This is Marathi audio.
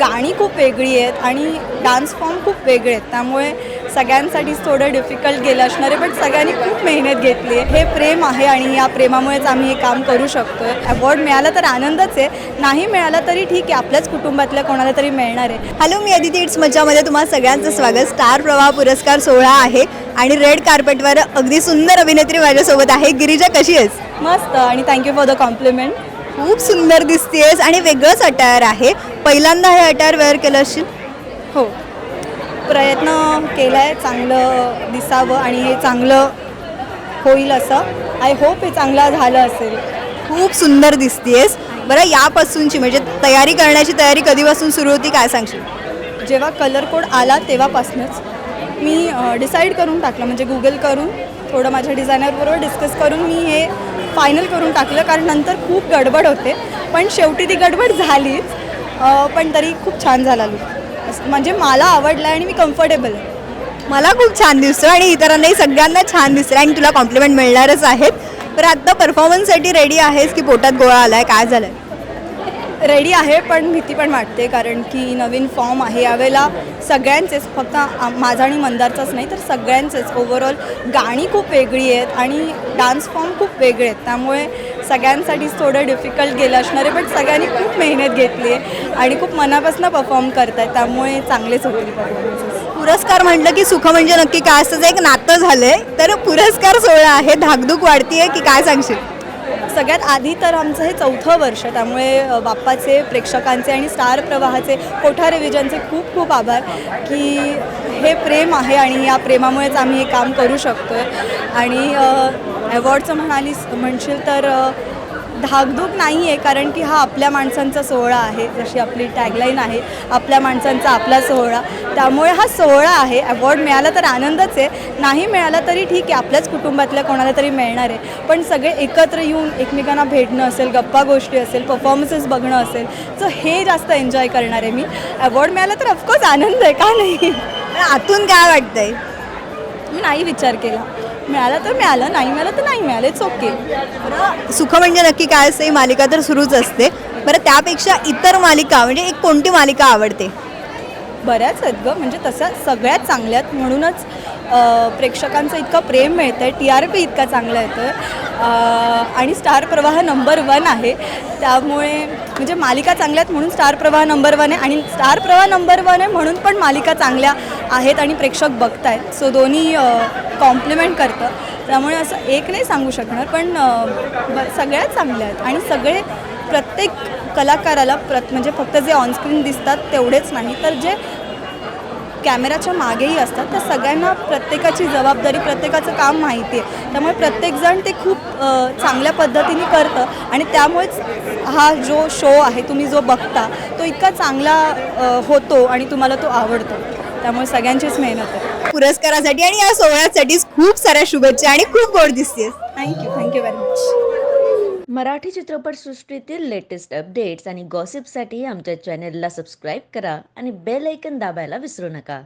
गाणी खूप वेगळी आहेत आणि डान्स फॉर्म खूप वेगळे आहेत. त्यामुळे सगळ्यांसाठीच थोडं डिफिकल्ट गेलं असणार आहे पण सगळ्यांनी खूप मेहनत घेतली आहे. हे प्रेम आहे आणि या प्रेमामुळेच आम्ही हे काम करू शकतो आहे अवॉर्ड मिळाला तर आनंदच आहे. नाही मिळाला तरी ठीक आहे. आपल्याच कुटुंबातल्या कोणाला तरी मिळणार आहे. हॅलो मी अदिती. इट्स मज्जामध्ये तुम्हाला सगळ्यांचं स्वागत. स्टार प्रवाह पुरस्कार सोहळा आहे आणि रेड कार्पेटवर अगदी सुंदर अभिनेत्री माझ्यासोबत आहे. गिरिजा कशी आहेस? मस्त. आणि थँक्यू फॉर द कॉम्प्लिमेंट खूप सुंदर दिसतेस आणि वेगळंच अटायर आहे. पहिल्यांदा हे अटायर वेअर केलं असशील? हो. प्रयत्न केला आहे चांगलं दिसावं आणि हे चांगलं होईल असं. आय होप हे चांगलं झालं असेल. खूप सुंदर दिसतेस. बरं यापासूनची म्हणजे तयारी करण्याची तयारी कधीपासून सुरू होती? काय सांगशील? जेव्हा कलर कोड आला तेव्हापासूनच. मी डिसाईड करून टाकलं. म्हणजे गुगल करून थोडं माझ्या डिझायनरबरोबर डिस्कस करून मी हे फायनल करून टाकलं. कारण नंतर खूप गडबड होते. पण शेवटी ती गडबड झालीच. पण तरी खूप छान झाला लूक म्हणजे मला आवडला आणि मी कम्फर्टेबल आहे. मला खूप छान दिसतो आणि इतरांनाही सगळ्यांना छान दिसतं आणि तुला कॉम्प्लिमेंट मिळणारच आहेत. तर आत्ता परफॉर्मन्ससाठी रेडी आहेस की पोटात गोळा आला आहे काय झालंय? रेडी आहे पण भीती पण वाटते कारण की नवीन फॉर्म आहे. यावेळेला सगळ्यांचेच फक्त आ- माझा आणि मंदारचाच नाही तर सगळ्यांचेच. ओव्हरऑल गाणी खूप वेगळी आहेत आणि डान्स फॉर्म खूप वेगळे आहेत. त्यामुळे सगळ्यांसाठीच थोडं डिफिकल्ट गेलं असणार आहे पण सगळ्यांनी खूप मेहनत घेतली आहे आणि खूप मनापासून परफॉर्म करत आहेत त्यामुळे चांगलेच होतील परफॉर्मन्सेस पुरस्कार म्हटलं की सुख म्हणजे नक्की काय? असतं एक नातं झालंय तर पुरस्कार सोहळा आहे. धाकधूक वाढतीये की काय सांगशील? सगळ्यात आधी तर आमचं हे चौथं वर्ष त्यामुळे बाप्पाचे प्रेक्षकांचे आणि स्टार प्रवाहाचे कोठा रिव्हिजनचे खूप खूप आभार की हे प्रेम आहे आणि या प्रेमामुळेच आम्ही हे काम करू शकतो आहे आणि अवॉर्डचं म्हणालीस म्हणशील तर धाकधूक नाही आहे कारण की हा आपल्या माणसांचा सोहळा आहे. जशी आपली टॅगलाईन आहे आपल्या माणसांचा आपला सोहळा. त्यामुळे हा सोहळा आहे. अवॉर्ड मिळाला तर आनंदच आहे. नाही मिळाला तरी ठीक आहे. आपल्याच कुटुंबातल्या कोणाला तरी मिळणार आहे. पण सगळे एकत्र येऊन एकमेकांना भेटणं असेल गप्पा गोष्टी असेल परफॉर्मन्सेस बघणं असेल तर हे जास्त एन्जॉय करणार आहे मी. अवॉर्ड मिळाला तर ऑफकोर्स आनंद आहे का नाही? आतून काय वाटतंय? मी नाही विचार केला. मिळालं तर मिळालं नाही मिळालं तर नाही मिळालं. इट्स ओके बरं सुख म्हणजे नक्की काय असते? ही मालिका तर सुरूच असते. बरं त्यापेक्षा इतर मालिका म्हणजे एक कोणती मालिका आवडते? बऱ्याच आहेत गं. म्हणजे तसं सगळ्यात चांगल्या आहेत. म्हणूनच प्रेक्षकांचं इतकं प्रेम मिळतं आहे टी आर पी इतका चांगला येतो आहे आणि स्टार प्रवाह नंबर वन आहे. त्यामुळे म्हणजे मालिका चांगल्या आहेत म्हणून स्टार प्रवाह नंबर वन आहे. आणि स्टार प्रवाह नंबर वन आहे म्हणून पण मालिका चांगल्या आहेत आणि प्रेक्षक बघतायत. सो दोन्ही कॉम्प्लिमेंट करतं. त्यामुळे असं एक नाही सांगू शकणार पण ब सगळ्याच चांगल्या आहेत. आणि सगळे प्रत्येक कलाकाराला प्रत म्हणजे फक्त जे ऑनस्क्रीन दिसतात तेवढेच नाही तर जे कॅमेराच्या मागेही असतात तर सगळ्यांना प्रत्येकाची जबाबदारी प्रत्येकाचं काम माहिती आहे. त्यामुळे प्रत्येकजण ते खूप चांगल्या पद्धतीने करतं. आणि त्यामुळेच हा जो शो आहे तुम्ही जो बघता तो इतका चांगला होतो आणि तुम्हाला तो आवडतो. त्यामुळे सगळ्यांचीच मेहनत आहे. पुरस्कारासाठी आणि या सोहळ्यासाठीच खूप साऱ्या शुभेच्छा आणि खूप गोड दिसतेस. Thank you thank you very much Marathi चित्रपटसृष्टीतील लेटेस्ट अपडेट्स आणि गॉसिपसाठी आमच्या चॅनेलला सबस्क्राईब करा आणि बेल ऐकन दाबायला विसरू नका.